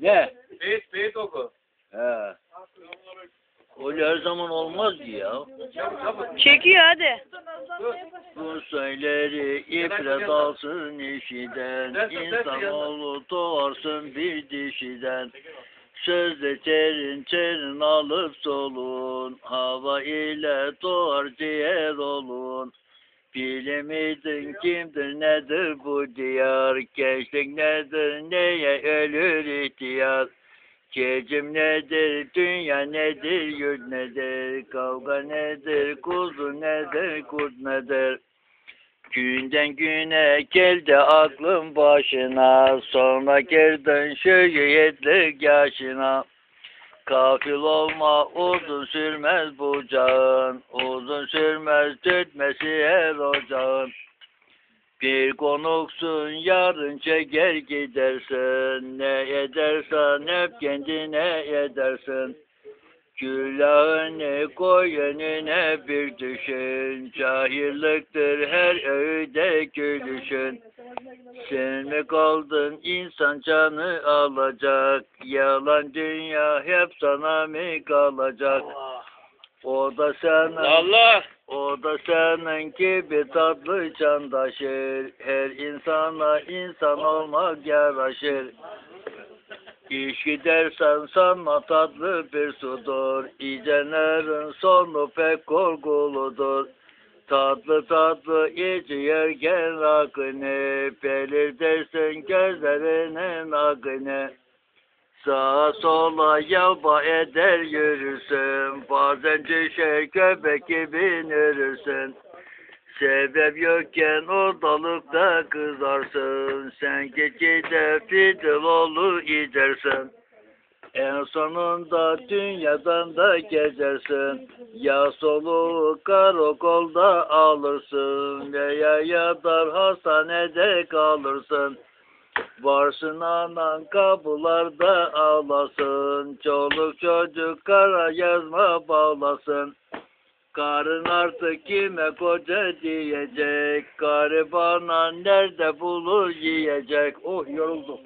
Ne? Beyit, beyit oku. He. Öyle her zaman olmaz ki ya. Çabuk çabuk. Çekiyor hadi. Bu söyleri ibret alsın işiden, insanoğlu doğarsın bir dişiden. Sözde terin terin alıp solun, hava ile doğar ciğer olun. Bilemedin kimdir nedir bu diyar, gençlik nedir neye ölür ihtiyar. Gecim nedir, dünya nedir, yurt nedir, kavga nedir, kuzu nedir, kurt nedir. Günden güne geldi aklım başına, sonra girdin şöhretlik yaşına. Kafil olma uzun sürmez bu can, uzun sürmez tütmesi her ocağın. Bir konuksun yarın çeker gidersin, ne edersen hep kendine edersin. Külahını koy önüne bir düşün, cahilliktir her öğüde gülüşün. Sen mi kaldın insan canı alacak, yalan dünya hep sana mı kalacak? O da senin, Allah. o da senin gibi tatlı candaşır, her insana insan olmak yaraşır. İş gidersen sanma tatlı bir sudur, İcenerin sonu pek korkuludur. Tatlı tatlı içi yerken akını, belirtirsin gözlerinin akını. Sağa sola yalba eder yürürsün, bazen düşer köpek gibi nürürsün. Sebep yokken ortalıkta kızarsın, sen gecede fidil olur gidersin. En sonunda dünyadan da gezersin, ya soluğu karakolda alırsın, veya yatar hastanede kalırsın. Varsın anan kapılarda ağlasın, çoluk çocuk kara yazma bağlasın. Karın artık kime koca diyecek, garibanan nerede bulur yiyecek. Oh yoruldum.